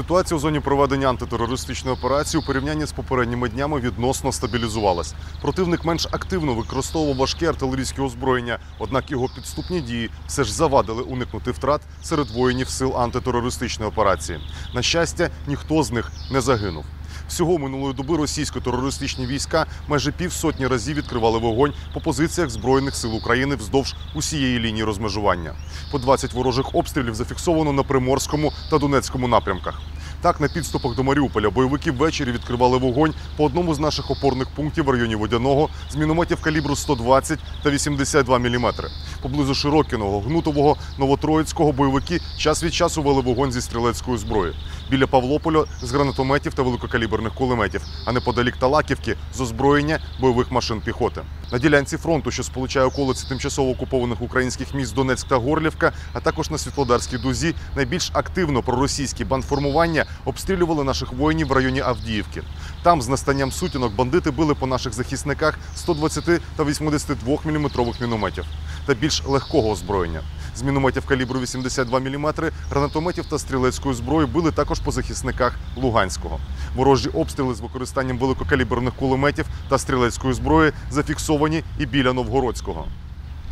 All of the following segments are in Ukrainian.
Ситуація у зоні проведення антитерористичної операції у порівнянні з попередніми днями відносно стабілізувалась. Противник менш активно використовував важке артилерійське озброєння, однак його підступні дії все ж завадили уникнути втрат серед воїнів сил антитерористичної операції. На щастя, ніхто з них не загинув. Всього минулої доби російсько-терористичні війська майже півсотні разів відкривали вогонь по позиціях Збройних сил України вздовж усієї лінії розмежування. По 20 ворожих обстрілів зафіксовано на Приморському та Донецькому напрямках. Так, на підступах до Маріуполя бойовики ввечері відкривали вогонь по одному з наших опорних пунктів в районі Водяного з мінометів калібру 120 та 82 мм. Поблизу Широкіного, Гнутового, Новотроїцького бойовики час від часу вели вогонь зі стрілецької зброї. Біля Павлополя з гранатометів та великокаліберних кулеметів, а неподалік Талаківки з озброєння бойових машин піхоти. На ділянці фронту, що сполучає околиці тимчасово окупованих українських міст Донецьк та Горлівка, а також на Світлодарській дузі, найбільш активно проросійські бандформування обстрілювали наших воїнів в районі Авдіївки. Там з настанням сутінок бандити били по наших захисниках 120 та 82 мм мінометів та більш легкого озброєння. З мінометів калібру 82 мм, гранатометів та стрілецької зброї били також по захисниках Луганського. Ворожі обстріли з використанням великокаліберних кулеметів та стрілецької зброї зафіксовані і біля Новгородського.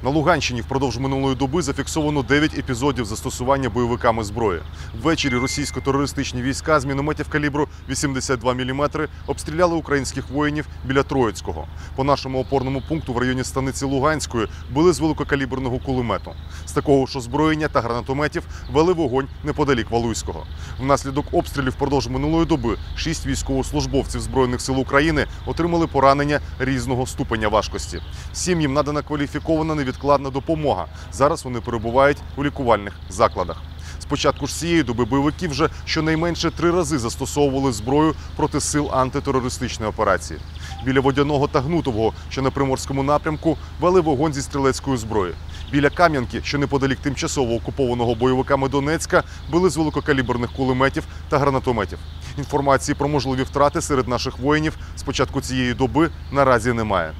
На Луганщині впродовж минулої доби зафіксовано 9 епізодів застосування бойовиками зброї. Ввечері російсько-терористичні війська з мінометів калібру 82 мм обстріляли українських воїнів біля Троїцького. По нашому опорному пункту в районі станиці Луганської били з великокаліберного кулемету. З такого ж озброєння та гранатометів вели вогонь неподалік Валуйського. Внаслідок обстрілів впродовж минулої доби шість військовослужбовців Збройних сил України отримали поранення різного ступеня важкості. Всім їм надана кваліфікована невідкладна допомога. Зараз вони перебувають у лікувальних закладах. З початку ж цієї доби бойовики вже щонайменше три рази застосовували зброю проти сил антитерористичної операції. Біля водяного та гнутового, що на приморському напрямку, вели вогонь зі стрілецької зброї. Біля Кам'янки, що неподалік тимчасово окупованого бойовиками Донецька, били з великокаліберних кулеметів та гранатометів. Інформації про можливі втрати серед наших воїнів з початку цієї доби наразі немає.